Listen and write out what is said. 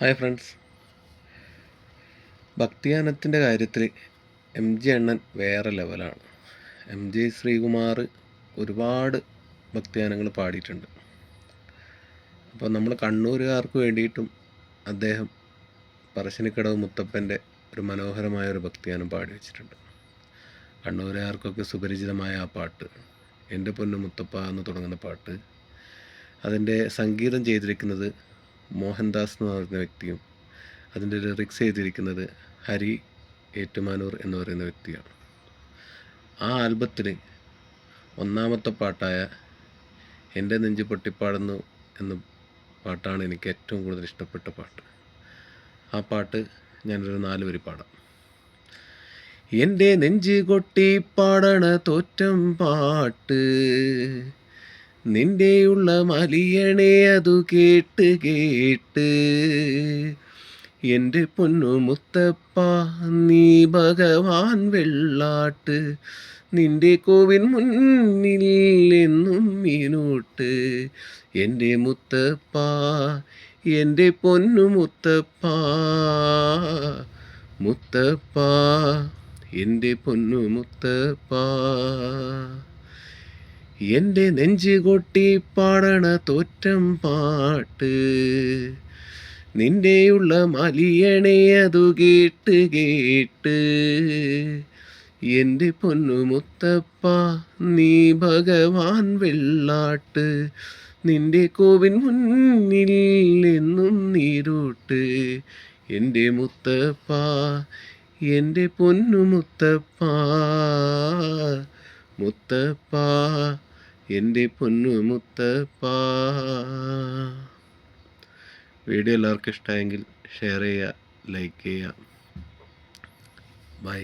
Hi friends. ഭക്തിയാനത്തിന്റെ കാര്യത്തിൽ M G അണ്ണൻ വേറെ ലെവലാണ്. എം ജി ശ്രീകുമാർ ഒരുപാട് ഭക്തിയാനങ്ങൾ പാടിയിട്ടുണ്ട്. അപ്പോൾ നമ്മൾ കണ്ണൂരുകാർക്ക് വേണ്ടിയിട്ടും അദ്ദേഹം പറശ്ശിനിക്കടവ് മുത്തപ്പന്റെ ഒരു മനോഹരമായ ഒരു ഭക്തിയാനം പാടി വെച്ചിട്ടുണ്ട്. കണ്ണൂരുകാർക്കൊക്കെ സുപരിചിതമായ ആ പാട്ട് എന്റെ പൊന്നു മുത്തപ്പ എന്ന് തുടങ്ങുന്ന പാട്ട്. അതിന്റെ സംഗീതം ചെയ്തിരിക്കുന്നത് മോഹൻദാസ് എന്ന് പറയുന്ന വ്യക്തിയും അതിന്റെ ലിറിക്സ് എഴുതിയിരിക്കുന്നത് ഹരി ഏറ്റുമാനൂർ എന്ന് പറയുന്ന വ്യക്തിയാണ്. ആ ആൽബത്തിൽ ഒന്നാമത്തെ പാട്ടായ എന്റെ നെഞ്ച് പൊട്ടിപ്പാടുന്നു എന്ന പാട്ടാണ് എനിക്ക് ഏറ്റവും കൂടുതൽ ഇഷ്ടപ്പെട്ട പാട്ട്. ആ പാട്ട് ഞാനൊരു നാല് വരി പാടാം. എന്റെ നെഞ്ച് കൊട്ടി പാടണ തോറ്റം പാട്ട് നിന്റെയുള്ള മലിയണേ അതു കേട്ട് കേട്ട്. എന്റെ പൊന്നു മുത്തപ്പ നീ ഭഗവാൻ വെള്ളാട്ട്. നിന്റെ കോവിൻ മുന്നിൽ എന്നും മീനോട്ട് എന്റെ മുത്തപ്പ എന്റെ പൊന്നു മുത്തപ്പ. മുത്തപ്പ എന്റെ പൊന്നു മുത്തപ്പ. എന്റെ നെഞ്ച് കൊട്ടി പാടണ തോറ്റം പാട്ട്. നിന്റെയുള്ള മലിയണേ അതു കേട്ട് കേട്ട്. എന്റെ പൊന്നു മുത്തപ്പ നീ ഭഗവാൻ വെള്ളാട്ട്. നിന്റെ കോവിൻ മുന്നിൽ എന്നും നീരൂട്ട്. എന്റെ മുത്തപ്പ എന്റെ പൊന്നു മുത്തപ്പ മുത്തപ്പ. എന്റെ പൊന്നു മുത്തപ്പ വീഡിയോ എല്ലാവർക്കും ഇഷ്ടമായെങ്കിൽ ഷെയർ ചെയ്യുക ലൈക്ക് ചെയ്യുക. ബൈ